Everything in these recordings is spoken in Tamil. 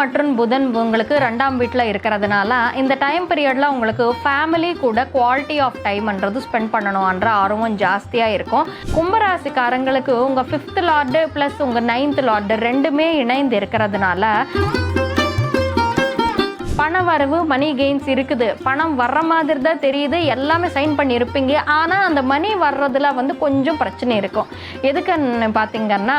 மற்றும் புதன் உங்களுக்கு ரெண்டாம் வீட்டில் இருக்கிறதுனால இந்த டைம் பீரியடில் உங்களுக்கு ஃபேமிலி கூட குவாலிட்டி ஆஃப் டைம்ன்றது ஸ்பெண்ட் பண்ணணும்ன்ற ஆர்வம் ஜாஸ்தியாக இருக்கும். கும்பராசிக்காரங்களுக்கு உங்கள் ஃபிஃப்த் லார்டு ப்ளஸ் உங்கள் நைன்த் லார்டு ரெண்டுமே இணைந்து இருக்கிறதுனால பண வரவு மணி கெயின்ஸ் இருக்குது. பணம் வர்ற மாதிரி தான் தெரியுது. எல்லாமே சைன் பண்ணியிருப்பீங்க. ஆனால் அந்த மணி வர்றதுல வந்து கொஞ்சம் பிரச்சனை இருக்கும். எதுக்குன்னு பார்த்தீங்கன்னா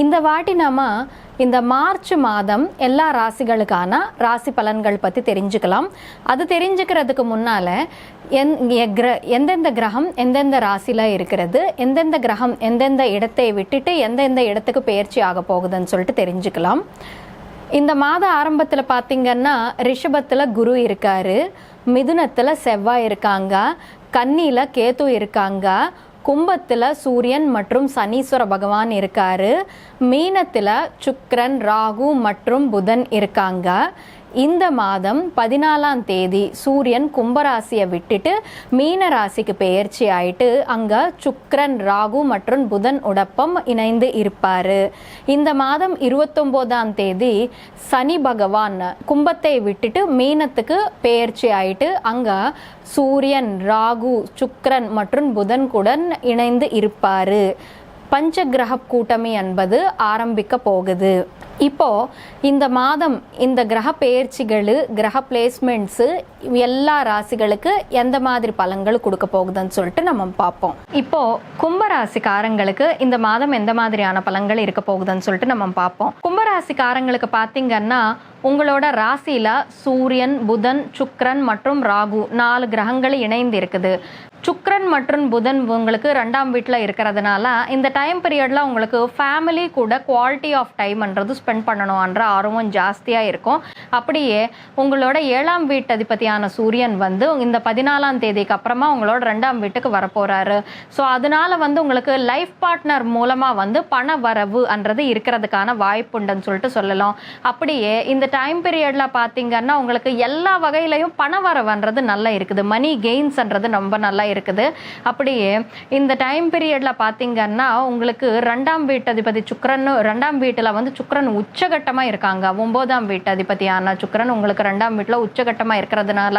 இந்த வாட்டி நாம இந்த மார்ச் மாதம் எல்லா ராசிகளுக்கான ராசி பலன்கள் பற்றி தெரிஞ்சுக்கலாம். அது தெரிஞ்சுக்கிறதுக்கு முன்னால் எந் கிர எந்தெந்த கிரகம் எந்தெந்த ராசியில் இருக்கிறது எந்தெந்த கிரகம் எந்தெந்த இடத்தை விட்டுட்டு எந்தெந்த இடத்துக்கு பயிற்சி ஆக போகுதுன்னு சொல்லிட்டு தெரிஞ்சுக்கலாம். இந்த மாத ஆரம்பத்தில் பார்த்திங்கன்னா ரிஷபத்தில் குரு இருக்காரு மிதுனத்தில் செவ்வாய் இருக்காங்க கன்னியில் கேத்து இருக்காங்க கும்பத்தில் சூரியன் மற்றும் சனீஸ்வர பகவான் இருக்காரு. மீனத்தில் சுக்ரன் ராகு மற்றும் புதன் இருக்காங்க. இந்த மாதம் பதினாலாம் தேதி சூரியன் கும்பராசியை விட்டுட்டு மீன ராசிக்கு பெயர்ச்சி ஆயிட்டு அங்க சுக்ரன் ராகு மற்றும் புதன் உடப்பம் இணைந்து இருப்பாரு. இந்த மாதம் இருபத்தொம்போதாம் தேதி சனி பகவான் கும்பத்தை விட்டுட்டு மீனத்துக்கு பெயர்ச்சி ஆயிட்டு அங்க சூரியன் ராகு சுக்ரன் மற்றும் புதன் குடன் இணைந்து இருப்பாரு. பஞ்சகிரக கூட்டமி என்பது ஆரம்பிக்க போகுது. இப்போ இந்த மாதம் இந்த கிரக பெயர்ச்சிகள் கிரக பிளேஸ்மெண்ட்ஸு எல்லா ராசிகளுக்கு எந்த மாதிரி பலன்கள் கொடுக்க போகுதுன்னு சொல்லிட்டு நம்ம பார்ப்போம். இப்போது கும்பராசிக்காரங்களுக்கு இந்த மாதம் எந்த மாதிரியான பலன்கள் இருக்க போகுதுன்னு சொல்லிட்டு நம்ம பார்ப்போம். கும்பராசிக்காரங்களுக்கு பார்த்தீங்கன்னா உங்களோட ராசியில் சூரியன் புதன் சுக்ரன் மற்றும் ராகு நாலு கிரகங்கள் இணைந்து இருக்குது. சுக்ரன் மற்றும் புதன் உங்களுக்கு ரெண்டாம் வீட்டில் இருக்கிறதுனால இந்த டைம் பீரியடில் உங்களுக்கு ஃபேமிலி கூட குவாலிட்டி ஆஃப் டைம்ன்றது ஸ்பெண்ட் பண்ணணும்ன்ற ஆர்வம் ஜாஸ்தியாக இருக்கும். அப்படியே உங்களோட ஏழாம் வீட்டு அதிபதியான சூரியன் வந்து இந்த பதினாலாம் தேதிக்கு அப்புறமா உங்களோட ரெண்டாம் வீட்டுக்கு வரப்போகிறாரு ஸோ அதனால வந்து உங்களுக்கு லைஃப் பார்ட்னர் மூலமாக வந்து பண வரவுன்றது இருக்கிறதுக்கான வாய்ப்புண்டுன்னு சொல்லிட்டு சொல்லலாம். அப்படியே இந்த டைம் பீரியடில் பார்த்தீங்கன்னா உங்களுக்கு எல்லா வகையிலையும் பண வரவுன்றது நல்லா இருக்குது. மணி கெயின்ஸ்ன்றது ரொம்ப நல்லா இருக்குது. அப்படியே இந்த டைம் பீரியடில் பார்த்தீங்கன்னா உங்களுக்கு ரெண்டாம் வீட்டு அதிபதி ரெண்டாம் வீட்டில் வந்து சுக்கரன் உச்சகட்டமாக இருக்காங்க. ஒம்போதாம் வீட்டு சுக்கரன் உங்களுக்கு ரெண்டாம் வீட்டில் உச்சகட்டமாக இருக்கிறதுனால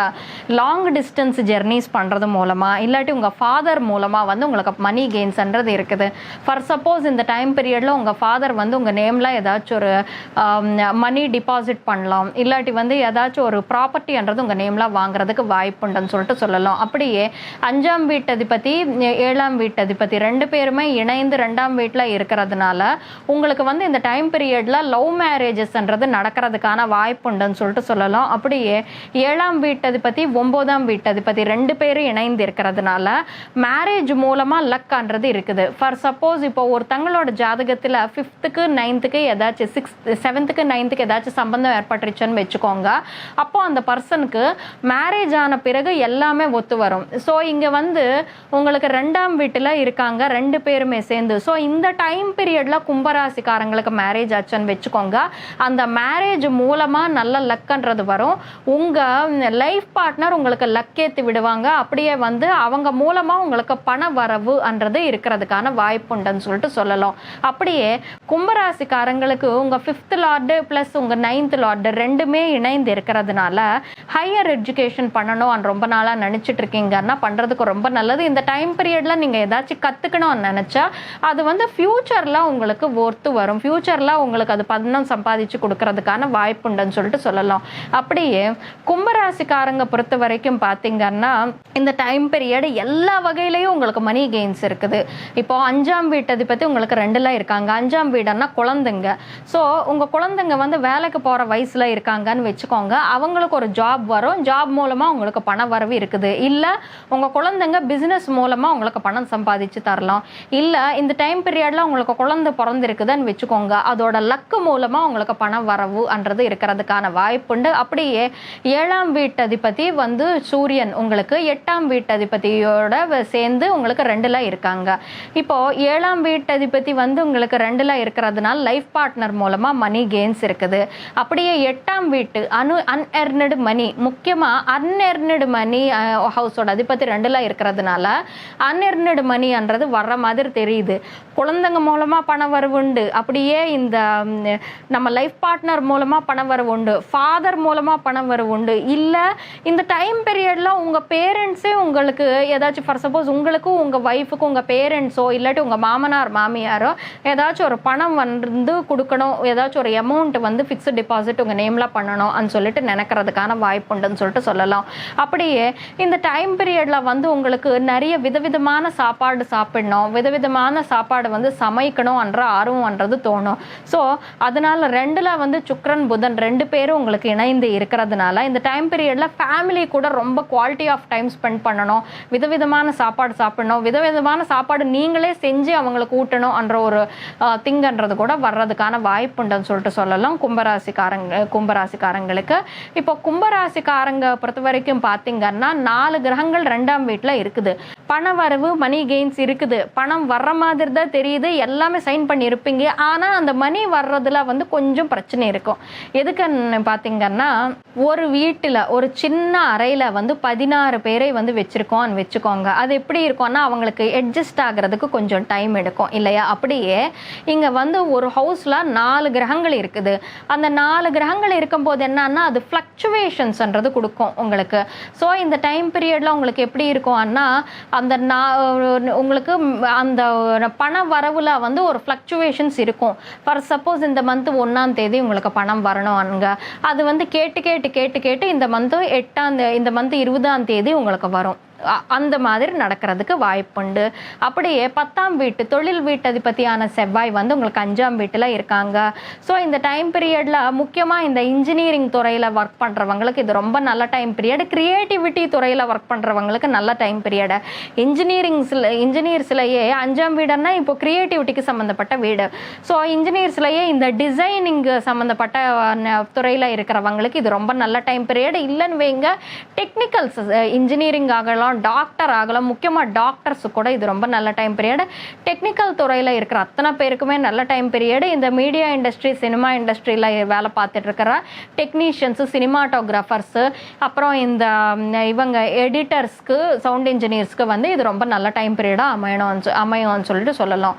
லாங் டிஸ்டன்ஸ் ஜெர்னிஸ் பண்ணுறது மூலமாக இல்லாட்டி உங்கள் ஃபாதர் மூலமாக வந்து உங்களுக்கு மணி கெயின்ஸ்ன்றது இருக்குது. ஃபார் சப்போஸ் இந்த டைம் பீரியடில் உங்கள் ஃபாதர் வந்து உங்கள் நேமில் ஏதாச்சும் ஒரு மணி டிபாசிட் பண்ணலாம். இல்லாட்டி வந்து ஏதாச்சும் ஒரு ப்ராப்பர்ட்டின்றது உங்கள் நேமில் வாங்குறதுக்கு வாய்ப்புண்டுன்னு சொல்லிட்டு சொல்லலாம். அப்படியே அஞ்சு அஞ்சாம் வீட்டதிபதி ஏழாம் வீட்டதிபதி ரெண்டு பேருமே இணைந்து ரெண்டாம் வீட்டில் இருக்கிறதுனால உங்களுக்கு வந்து இந்த டைம் பீரியடில் லவ் மேரேஜஸ்ன்றது நடக்கிறதுக்கான வாய்ப்புண்டுன்னு சொல்லிட்டு சொல்லலாம். அப்படியே ஏழாம் வீட்டதிபதி ஒம்போதாம் வீட்டதிபதி ரெண்டு பேரும் இணைந்து இருக்கிறதுனால மேரேஜ் மூலமாக லக்கான்றது இருக்குது. ஃபார் சப்போஸ் இப்போ ஒருத்தங்களோட ஜாதகத்தில் ஃபிஃப்த்துக்கு நைன்த்துக்கு ஏதாச்சும் சிக்ஸ் செவன்த்துக்கு நைன்த்துக்கு ஏதாச்சும் சம்பந்தம் ஏற்பட்டுருச்சுன்னு வச்சுக்கோங்க. அப்போ அந்த பர்சனுக்கு மேரேஜ் ஆன பிறகு எல்லாமே ஒத்து வரும். ஸோ இங்கே வந்து உங்களுக்கு ரெண்டாம் வீட்டில் இருக்காங்க ரெண்டு பேருமே சேர்ந்து. ஸோ இந்த டைம் பீரியடில் கும்பராசிக்காரங்களுக்கு மேரேஜ் ஆச்சுன்னு வச்சுக்கோங்க. அந்த மேரேஜ் மூலமாக நல்ல லக்குன்றது வரும். உங்கள் லைஃப் பார்ட்னர் உங்களுக்கு லக்கேற்றி விடுவாங்க. அப்படியே வந்து அவங்க மூலமாக உங்களுக்கு பண வரவுன்றது இருக்கிறதுக்கான வாய்ப்புண்டுன்னு சொல்லிட்டு சொல்லலாம். அப்படியே கும்பராசிக்காரங்களுக்கு உங்கள் ஃபிஃப்த் லார்டு ப்ளஸ் உங்கள் நைன்த் லார்டு ரெண்டுமே இணைந்து இருக்கிறதுனால ஹையர் எஜுகேஷன் பண்ணணும் ரொம்ப நாளாக நினச்சிட்டு இருக்கீங்கன்னா பண்ணுறதுக்கு ரொம்ப நல்லது. இந்த டைம் பீரியடில் நீங்கள் ஏதாச்சும் கற்றுக்கணும்னு நினச்சா அது வந்து ஃப்யூச்சரில் உங்களுக்கு ஒர்த்து வரும். ஃப்யூச்சரில் உங்களுக்கு அது பணம் சம்பாதிச்சு கொடுக்கறதுக்கான வாய்ப்புண்டுன்னு சொல்லிட்டு சொல்லலாம். அப்படியே கும்பராசிக்காரங்க பொறுத்த வரைக்கும் பார்த்தீங்கன்னா இந்த டைம் பீரியட் எல்லா வகையிலையும் உங்களுக்கு மணி கெயின்ஸ் இருக்குது. இப்போ அஞ்சாம் வீட்டு அதிபதி உங்களுக்கு ரெண்டுல இருக்காங்க. அஞ்சாம் வீடுன்னா குழந்தைங்க. ஸோ உங்கள் குழந்தைங்க வந்து வேலைக்கு போகிற வயசில் இருக்காங்கன்னு வச்சுக்கோங்க. அவங்களுக்கு ஒரு ஜாப் வரும். ஜாப் மூலமாக உங்களுக்கு பண வரவு இருக்குது. இல்லை உங்கள் குழந்தைங்க பிஸ்னஸ் மூலமாக உங்களுக்கு பணம் சம்பாதிச்சு தரலாம். இல்லை இந்த டைம் பீரியடில் உங்களுக்கு குழந்தை பிறந்திருக்குதுன்னு வச்சுக்கோங்க. அதோட லக்கு மூலமாக உங்களுக்கு பணம் வரவுன்றது இருக்கிறதுக்கான வாய்ப்புண்டு அப்படியே ஏழாம் வீட்டதிபதி வந்து சூரியன் உங்களுக்கு எட்டாம் வீட்டதிபதியோட சேர்ந்து உங்களுக்கு ரெண்டுல இருக்காங்க. இப்போ ஏழாம் வீட்டதிபதி வந்து உங்களுக்கு ரெண்டுல இருக்கிறதுனால லைஃப் பார்ட்னர் மூலமா மணி கெயின்ஸ் இருக்குது. அப்படியே எட்டாம் வீட்டு அனு அன்எர்னடு மணி முக்கியமா அன்எர்னடு மணி ஹவுஸோட அதிபதி ரெண்டுல இருக்கிறதுனால அன்எர்னடு மணின்றது வர்ற மாதிரி தெரியுது. குழந்தைங்க மூலமா பண வரவு உண்டு. அப்படியே இந்த நம்ம லைஃப் பார்ட்னர் மூலமா பண வரவு உண்டு. ஃபாதர் மூலமா பண வரவு உண்டு. இல்லை இந்த டைம் பீரியட்ல உங்க பேரண்ட்ஸே உங்களுக்கு ஏதாச்சும் ஃபார் சப்போஸ் உங்களுக்கும் உங்க ஒய்ஃபுக்கும் உங்க பேரண்ட்ஸோ இல்லாட்டி உங்க மாமனார் மாமியாரோ ஏதாச்சும் ஒரு பணம் வந்து கொடுக்கணும். ஏதாச்சும் ஒரு அமௌண்ட் வந்து ஃபிக்ஸ்ட் டிபாசிட் உங்க நேம்ல பண்ணணும். அப்படின்னு சொல்லிட்டு நினைக்கிறதுக்கான வாய்ப்பு உண்டுன்னு சொல்லிட்டு சொல்லலாம். அப்படியே இந்த டைம் பீரியட்ல வந்து உங்களுக்கு நிறைய விதவிதமான சாப்பாடு சாப்பிடணும். விதவிதமான சாப்பாடு வந்து சமைக்கணும்ன்ற ஆர்வம்ன்றது தோணும். ஸோ அதனால ரெண்டுல வந்து சுக்ரன் புதன் ரெண்டு பேரும் உங்களுக்கு இணைந்து இருக்கிறதுனால இந்த டைம் பீரியட்ல ஃபேமிலி கூட ரொம்ப குவாலிட்டி ஆஃப் டைம் ஸ்பெண்ட் பண்ணணும். விதவிதமான சாப்பாடு சாப்பிடணும். விதவிதமான சாப்பாடு நீங்களே செஞ்சு அவங்களுக்கு ஊட்டணும்ன்ற ஒரு திங்கன்றது கூட வர்றதுக்கான வாய்ப்புண்டுன்னு சொல்லிட்டு சொல்லலாம். கும்பராசிக்காரங்க கும்பராசிக்காரங்களுக்கு. இப்போ கும்பராசிக்காரங்க பொறுத்த வரைக்கும் பார்த்தீங்கன்னா நாலு கிரகங்கள் ரெண்டாம் வீட்டில் இருக்குது. பண வரவு மணி கெயின்ஸ் இருக்குது. பணம் வர்ற மாதிரி தான் தெரியுது. எல்லாமே சைன் பண்ணியிருப்பீங்க. ஆனால் அந்த மணி வர்றதுல வந்து கொஞ்சம் பிரச்சனை இருக்கும். எதுக்குன்னு பார்த்தீங்கன்னா ஒரு வீட்டில் ஒரு சின்ன அறையில் வந்து பதினாறு பேரை வந்து வச்சுருக்கோம்னு வச்சுக்கோங்க. அது எப்படி இருக்கும்னா அவங்களுக்கு அட்ஜஸ்ட் ஆகிறதுக்கு கொஞ்சம் டைம் எடுக்கும். இல்லையா? அப்படியே இங்கே வந்து ஒரு ஹவுஸில் நாலு கிரகங்கள் இருக்குது. அந்த நாலு கிரகங்கள் இருக்கும்போது என்னன்னா அது ஃப்ளக்சுவேஷன்ஸ்ன்றது கொடுக்கும் உங்களுக்கு. ஸோ இந்த டைம் பீரியடில் உங்களுக்கு எப்படி இருக்கும்னா அந்த நான் உங்களுக்கு அந்த பண வரவில் வந்து ஒரு ஃப்ளக்சுவேஷன்ஸ் இருக்கும். ஃபார் சப்போஸ் இந்த மந்த் ஒன்றாம் தேதி உங்களுக்கு பணம் வரணும் அங்க. அது வந்து கேட்டு கேட்டு கேட்டு கேட்டு இந்த மந்த்து எட்டாம் இந்த மந்த் இருபதாம் தேதி உங்களுக்கு வரும். அந்த மாதிரி நடக்கிறதுக்கு வாய்ப்புண்டு. அப்படியே பத்தாம் வீட்டு தொழில் வீட்டதிபதியான செவ்வாய் வந்து உங்களுக்கு அஞ்சாம் வீட்டில் இருக்காங்க. ஸோ இந்த டைம் பீரியடில் முக்கியமாக இந்த இன்ஜினியரிங் துறையில் ஒர்க் பண்ணுறவங்களுக்கு இது ரொம்ப நல்ல டைம் பீரியட் கிரியேட்டிவிட்டி துறையில் ஒர்க் பண்ணுறவங்களுக்கு நல்ல டைம் பீரியடு இன்ஜினியரிங்ஸில் இன்ஜினியர்ஸ்லேயே அஞ்சாம் வீடுன்னா இப்போ கிரியேட்டிவிட்டிக்கு சம்மந்தப்பட்ட வீடு. ஸோ இன்ஜினியர்ஸ்லேயே இந்த டிசைனிங் சம்மந்தப்பட்ட துறையில் இருக்கிறவங்களுக்கு இது ரொம்ப நல்ல டைம் பீரியடு இல்லைன்னு வைங்க டெக்னிக்கல்ஸ் இன்ஜினியரிங் ஆகலாம் டாக்டர் ஆகலாம் முக்கியமாக டாக்டர்ஸு கூட இது ரொம்ப நல்ல டைம் பீரியடு டெக்னிக்கல் துறையில் இருக்கிற அத்தனை பேருக்குமே நல்ல டைம் பீரியடு இந்த மீடியா இண்டஸ்ட்ரி சினிமா இண்டஸ்ட்ரியில் வேலை பார்த்துட்டு இருக்கிற டெக்னீஷியன்ஸு சினிமாட்டோகிராஃபர்ஸு அப்புறம் இந்த இவங்க எடிட்டர்ஸ்க்கு சவுண்ட் இன்ஜினியர்ஸ்க்கு வந்து இது ரொம்ப நல்ல டைம் பீரியடாக அமையணும் அமையும்னு சொல்லிட்டு சொல்லலாம்.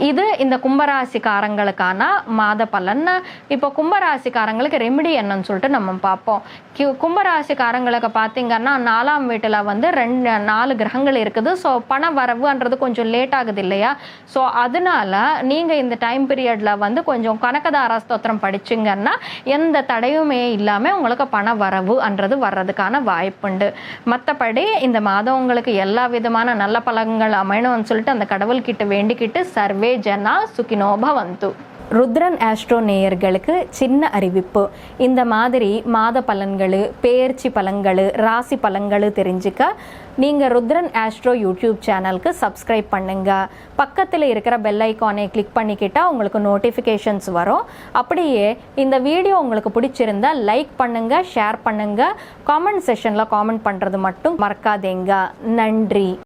இது இந்த கும்பராசிக்காரங்களுக்கான மாத பலன் இப்போ கும்பராசிக்காரங்களுக்கு ரெமிடி என்னன்னு சொல்லிட்டு நம்ம பார்ப்போம். கி- கும்பராசிக்காரங்களுக்கு பார்த்தீங்கன்னா நாலாம் வீட்டில் வந்து ரெண்டு நாலு கிரகங்கள் இருக்குது. ஸோ பண வரவுன்றது கொஞ்சம் லேட் ஆகுது இல்லையா? ஸோ அதனால நீங்கள் இந்த டைம் பீரியடில் வந்து கொஞ்சம் கனகதாரா ஸ்தோத்திரம் படிச்சிங்கன்னா எந்த தடையுமே இல்லாமல் உங்களுக்கு பண வரவுன்றது வர்றதுக்கான வாய்ப்புண்டு. மற்றபடி இந்த மாதம் உங்களுக்கு எல்லா விதமான நல்ல பலன்கள் அமையணும்னு சொல்லிட்டு அந்த கடவுள்கிட்ட வேண்டிக்கிட்டு சர்வ ஜனா சுகினோ பவந்து ருத்ரன் ஆஸ்ட்ரோ நேயர்களுக்கு சின்ன அறிவிப்பு இந்த மாதிரி மாத பலன்கள் பெயர்ச்சி பலன்கள் ராசி பலன்கள் தெரிஞ்சுக்க நீங்கள் ருத்ரன் ஆஸ்ட்ரோ யூடியூப் சேனலுக்கு சப்ஸ்கிரைப் பண்ணுங்க பக்கத்தில் இருக்கிற பெல் ஐக்கானை கிளிக் பண்ணிக்கிட்டால் உங்களுக்கு நோட்டிஃபிகேஷன்ஸ் வரும் அப்படியே இந்த வீடியோ உங்களுக்கு பிடிச்சிருந்தா லைக் பண்ணுங்க ஷேர் பண்ணுங்க காமெண்ட் செஷனில் காமெண்ட் பண்ணுறது மட்டும் மறக்காதேங்க நன்றி